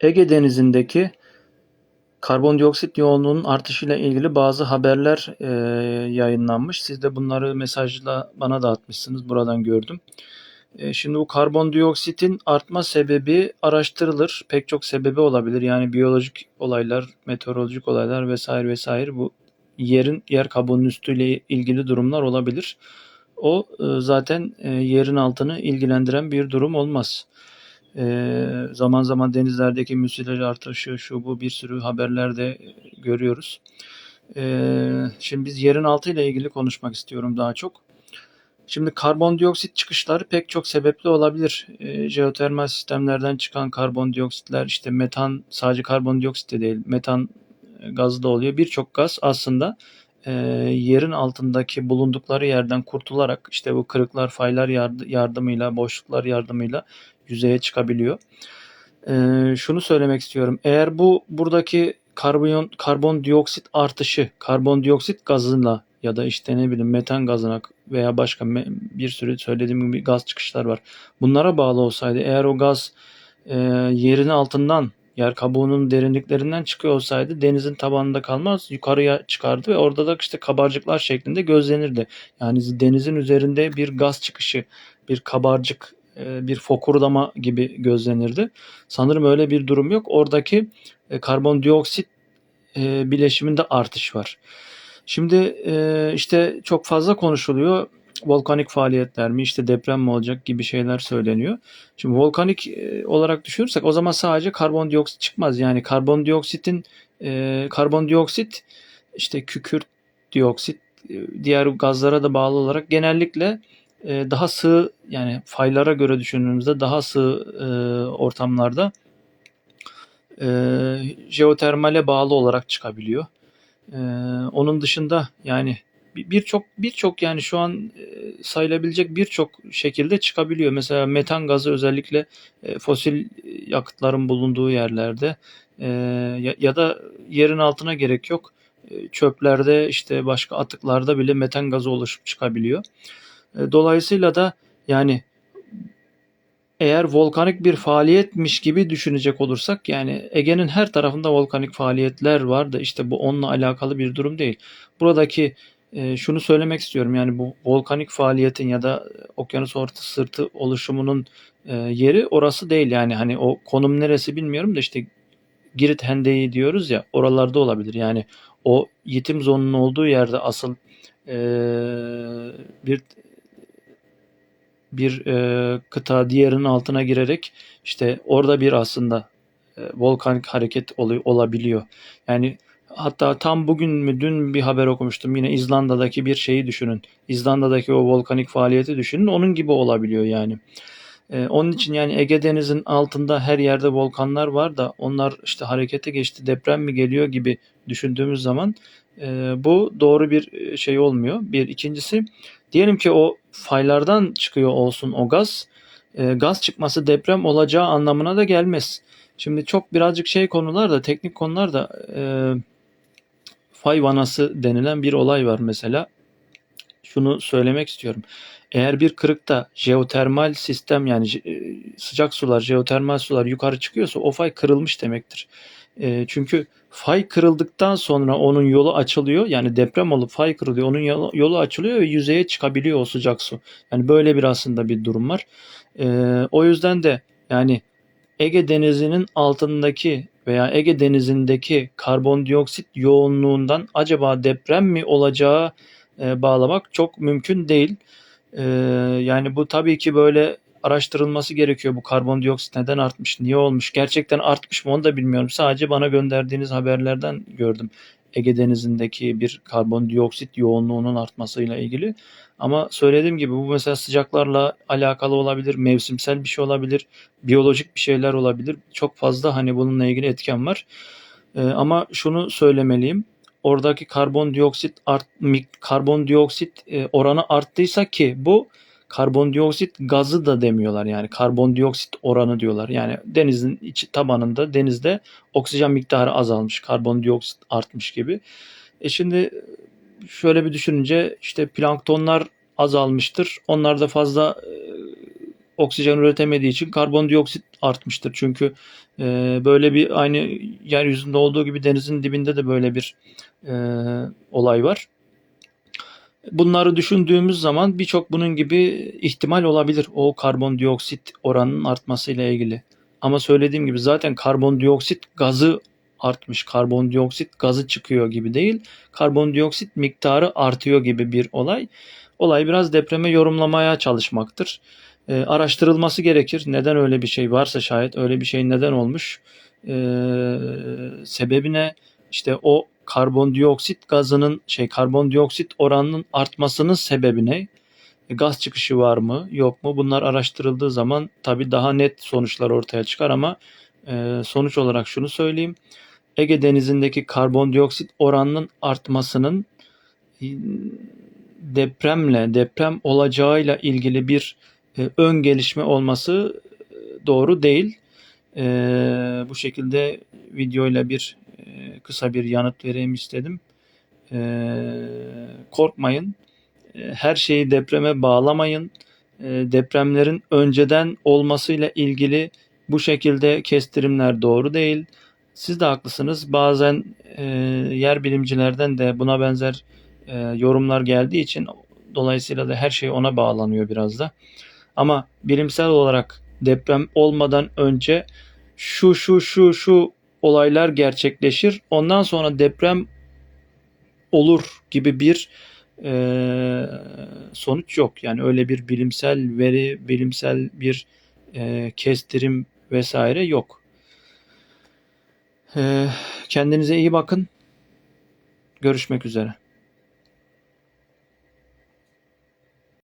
Ege Denizi'ndeki karbondioksit yoğunluğunun artışıyla ilgili bazı haberler e, yayınlanmış. Siz de bunları mesajla bana da atmışsınız. Buradan gördüm. E, şimdi bu karbondioksitin artma sebebi araştırılır. Pek çok sebebi olabilir. Yani biyolojik olaylar, meteorolojik olaylar vesaire vesaire bu yerin yer kabuğunun üstüyle ilgili durumlar olabilir. O e, zaten e, yerin altını ilgilendiren bir durum olmaz. E, zaman zaman denizlerdeki müsilaj artışı şu bu bir sürü haberlerde görüyoruz. E, şimdi biz yerin altı ile ilgili konuşmak istiyorum daha çok. Şimdi karbondioksit çıkışları pek çok sebepli olabilir. E, jeotermal sistemlerden çıkan karbondioksitler işte metan sadece karbondioksit de değil metan gazı da oluyor. Birçok gaz aslında e, yerin altındaki bulundukları yerden kurtularak işte bu kırıklar, faylar yardımıyla, boşluklar yardımıyla yüzeye çıkabiliyor. E, şunu söylemek istiyorum. Eğer bu buradaki karbon karbondioksit artışı, karbondioksit gazıyla ya da işte ne bileyim metan gazına veya başka bir sürü söylediğim gibi gaz çıkışlar var. Bunlara bağlı olsaydı eğer o gaz e, yerin altından yer kabuğunun derinliklerinden çıkıyor olsaydı denizin tabanında kalmaz yukarıya çıkardı ve orada da işte kabarcıklar şeklinde gözlenirdi. Yani denizin üzerinde bir gaz çıkışı, bir kabarcık, bir fokurdama gibi gözlenirdi. Sanırım öyle bir durum yok. Oradaki e, karbondioksit e, bileşiminde artış var. Şimdi işte çok fazla konuşuluyor volkanik faaliyetler mi işte deprem mi olacak gibi şeyler söyleniyor. Şimdi volkanik e, olarak düşünürsek o zaman sadece karbondioksit çıkmaz. Yani karbondioksitin e, karbondioksit işte kükürt dioksit e, diğer gazlara da bağlı olarak genellikle e, daha sığ yani faylara göre düşündüğümüzde daha sığ e, ortamlarda e, jeotermale bağlı olarak çıkabiliyor. E, onun dışında yani birçok birçok yani şu an e, sayılabilecek birçok şekilde çıkabiliyor. Mesela metan gazı özellikle e, fosil yakıtların bulunduğu yerlerde e, ya da yerin altına gerek yok. Çöplerde işte başka atıklarda bile metan gazı oluşup çıkabiliyor. Dolayısıyla da yani eğer volkanik bir faaliyetmiş gibi düşünecek olursak yani Ege'nin her tarafında volkanik faaliyetler var da işte bu onunla alakalı bir durum değil. Buradaki e, şunu söylemek istiyorum. Yani bu volkanik faaliyetin ya da okyanus orta sırtı oluşumunun e, yeri orası değil. Yani hani o konum neresi bilmiyorum da işte Girit Hendeyi diyoruz ya oralarda olabilir. Yani o yitim zonunun olduğu yerde asıl e, bir bir e, kıta diğerinin altına girerek işte orada bir aslında e, volkanik hareket oluyor olabiliyor. Yani Hatta tam bugün mü dün bir haber okumuştum. Yine İzlanda'daki bir şeyi düşünün. İzlanda'daki o volkanik faaliyeti düşünün. Onun gibi olabiliyor yani. Ee, onun için yani Ege Denizi'nin altında her yerde volkanlar var da onlar işte harekete geçti deprem mi geliyor gibi düşündüğümüz zaman e, bu doğru bir e, şey olmuyor. Bir ikincisi diyelim ki o faylardan çıkıyor olsun o gaz. E, gaz çıkması deprem olacağı anlamına da gelmez. Şimdi çok birazcık şey konular da teknik konular da e, fay vanası denilen bir olay var mesela. Şunu söylemek istiyorum. Eğer bir kırıkta jeotermal sistem yani e, sıcak sular, jeotermal sular yukarı çıkıyorsa o fay kırılmış demektir. E, çünkü fay kırıldıktan sonra onun yolu açılıyor. Yani deprem olup fay kırılıyor. Onun yolu, yolu açılıyor ve yüzeye çıkabiliyor o sıcak su. Yani böyle bir aslında bir durum var. E, o yüzden de yani Ege Denizi'nin altındaki veya Ege Denizi'ndeki karbondioksit yoğunluğundan acaba deprem mi olacağı e, bağlamak çok mümkün değil. E, yani bu tabii ki böyle araştırılması gerekiyor. Bu karbondioksit neden artmış, niye olmuş, gerçekten artmış mı onu da bilmiyorum. Sadece bana gönderdiğiniz haberlerden gördüm. Ege Denizi'ndeki bir karbondioksit yoğunluğunun artmasıyla ilgili. Ama söylediğim gibi bu mesela sıcaklarla alakalı olabilir, mevsimsel bir şey olabilir, biyolojik bir şeyler olabilir. Çok fazla hani bununla ilgili etken var. Ee, ama şunu söylemeliyim. Oradaki karbondioksit art karbondioksit e, oranı arttıysa ki bu karbondioksit gazı da demiyorlar yani karbondioksit oranı diyorlar. Yani denizin içi tabanında denizde oksijen miktarı azalmış, karbondioksit artmış gibi. E şimdi şöyle bir düşününce işte planktonlar azalmıştır. Onlarda fazla e, oksijen üretemediği için karbondioksit artmıştır. Çünkü e, böyle bir aynı yeryüzünde olduğu gibi denizin dibinde de böyle bir e, olay var. Bunları düşündüğümüz zaman birçok bunun gibi ihtimal olabilir o karbondioksit oranının artmasıyla ilgili. Ama söylediğim gibi zaten karbondioksit gazı artmış. Karbondioksit gazı çıkıyor gibi değil. Karbondioksit miktarı artıyor gibi bir olay. Olay biraz depreme yorumlamaya çalışmaktır. E, araştırılması gerekir. Neden öyle bir şey varsa şayet öyle bir şey neden olmuş? E, sebebi ne? İşte o karbondioksit gazının şey karbondioksit oranının artmasının sebebi ne? E, gaz çıkışı var mı yok mu? Bunlar araştırıldığı zaman tabii daha net sonuçlar ortaya çıkar ama e, sonuç olarak şunu söyleyeyim. Ege Denizi'ndeki karbondioksit oranının artmasının e, depremle, deprem olacağıyla ilgili bir e, ön gelişme olması e, doğru değil. E, bu şekilde videoyla bir kısa bir yanıt vereyim istedim. E, korkmayın. E, her şeyi depreme bağlamayın. E, depremlerin önceden olmasıyla ilgili bu şekilde kestirimler doğru değil. Siz de haklısınız. Bazen e, yer bilimcilerden de buna benzer e, yorumlar geldiği için dolayısıyla da her şey ona bağlanıyor biraz da. Ama bilimsel olarak deprem olmadan önce şu şu şu şu olaylar gerçekleşir. Ondan sonra deprem olur gibi bir e, sonuç yok. Yani öyle bir bilimsel veri, bilimsel bir e, kestirim vesaire yok. E, kendinize iyi bakın. Görüşmek üzere.